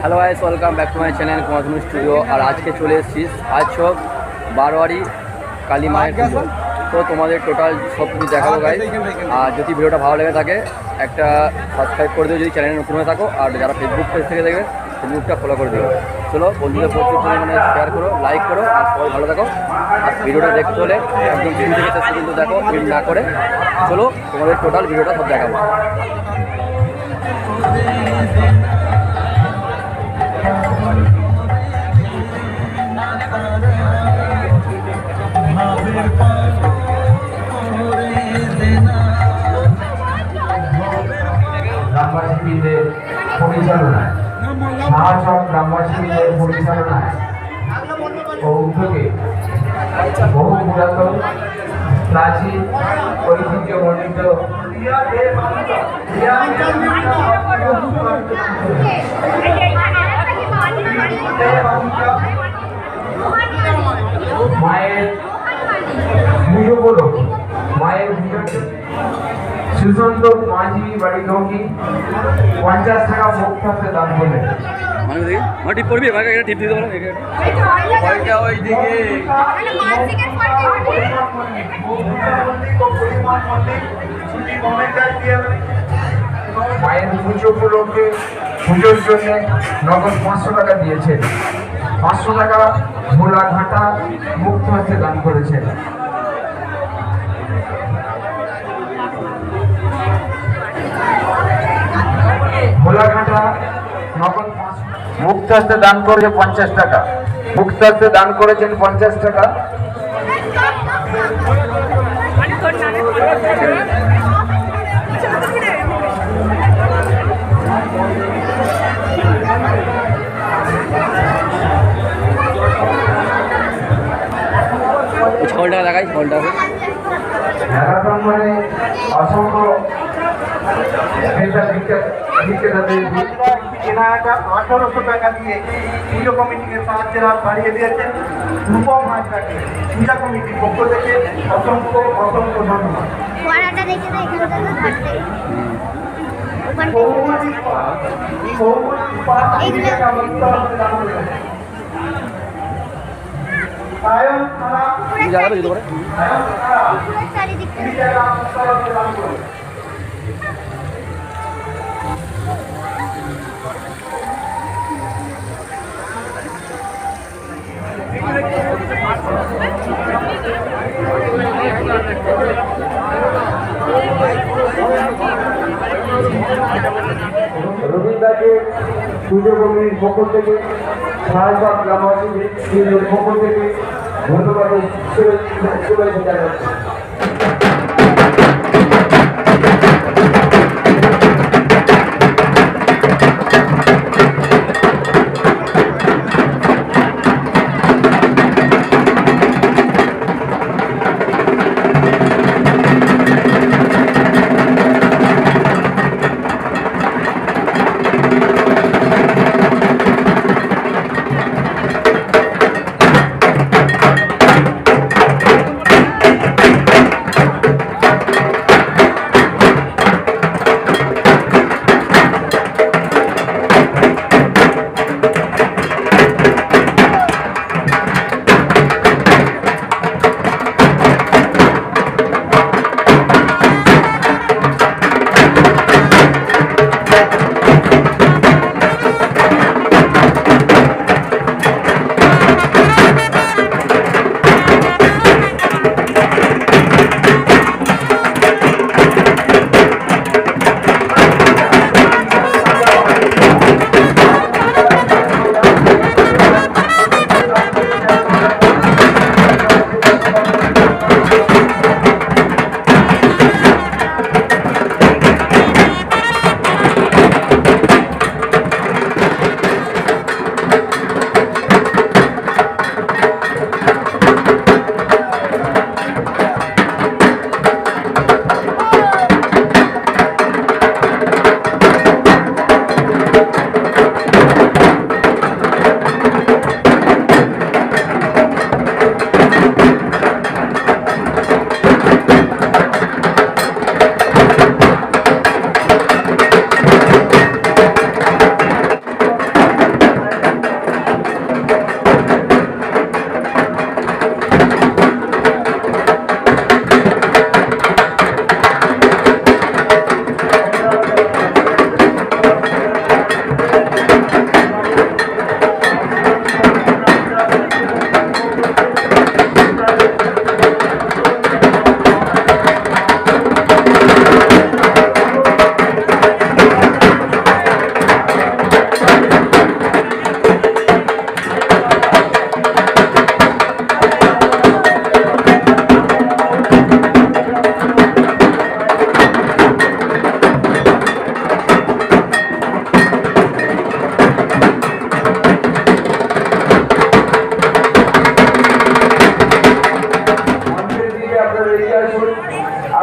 Hello guys welcome back to my channel Kumardhanu studio আর আজকে চলে এসেছি আজ সব বারোয়ারি কালী মায়ের পুজো। তো তোমাদের টোটাল সব কিছু দেখাবো গাইস আর যদি ভিডিওটা ভালো লেগে থাকে একটা সাবস্ক্রাইব করে দিও যদি চ্যানেলে নতুন হয়ে থাকো। আর যারা ফেসবুক পেজ থেকে দেখবে ফেসবুকটা ফলো করে দিও। চলো বন্ধুদের প্রচুর পরিমাণে শেয়ার করো লাইক করো আর সবাই ভালো থাকো। আর ভিডিওটা দেখতে হলে একদম শুরু থেকে শেষ পর্যন্ত দেখো মিট না করে। চলো তোমাদের টোটাল ভিডিওটা সব দেখাবো। গ্রামবাসীদের পরিচালনায় সাহায্য গ্রামবাসীদের পরিচালনায় ও উদ্যোগে বহু পুরাতন প্রাচীন ঐতিহ্যমণ্ডিত মায়ের পুজো উপলক্ষে মায়ের পুজোতে সুশান্ত মাঝি বাড়ি নৌকি পঞ্চাশ টাকা থাকতে দান করলেন মানে দেখি আমার টিপ দিতে বলো। ওইদিকে মায়ের পুজো উপলক্ষে পুজোর জন্য নগদ পাঁচশো টাকা দিয়েছেন পাঁচশো টাকা ভোলা ঘাটা মুক্ত হাতে দান করেছেন ভোলা ঘাটা নগদ মুক্ত হাতে দান করেছে পঞ্চাশ টাকা। মুক্ত হাতে দান করেছেন পঞ্চাশ টাকা। টাকা ম্যারাথন মানে অসংখ্য আঠারোশো টাকা দিয়ে পুজো কমিটিকে সাহায্যের হাত বাড়িয়ে দিয়েছেন রূপম হাজরাকে পূজা কমিটির পক্ষ থেকে অসংখ্য অসংখ্য ধন্যবাদ। পাঠ, পাঠ হাতে দান করেছেন। রবীন্দ্রকে পুজো কমিটির পক্ষ থেকে সাহায্য গ্রামবাসীদের পক্ষ থেকে ধন্যবাদ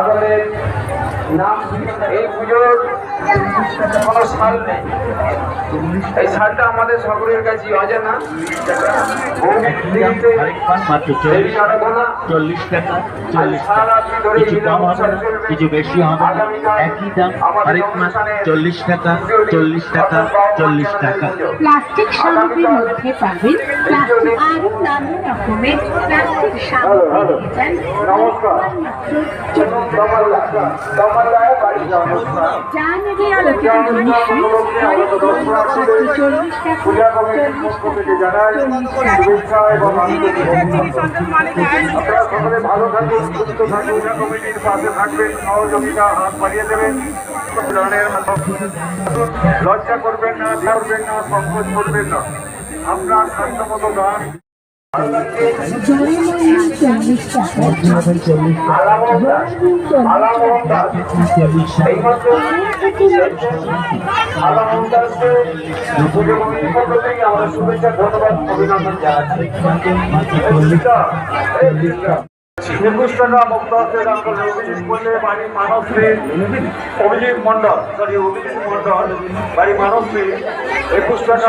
I love it. নাম এই পুজোর কোনো সাল এই সালটা আমাদের সকলের কাছে অজানা। দেবী চল্লিশ টাকা চল্লিশ টাকা। কিছু বেশি হবে চল্লিশ টাকা চল্লিশ টাকা চল্লিশ টাকা। প্লাস্টিক সামগ্রীর মধ্যে পাবেন প্লাস্টিক নানা রকমের প্লাস্টিক সামগ্রী। যা ভালো থাকুন সুস্থ থাকুন কমিটির পাশে থাকবেন সহযোগিতা হাত বাড়িয়ে দেবেন লজ্জা করবেন না করবেন না, সংকোচ করবেন না। আপনার সাধ্যমতো দান জয়মঙ্গল শুভেচ্ছা অভিজিৎ বললে সরি অভিজিৎ মন্ডল বাড়ি একুশ টাকা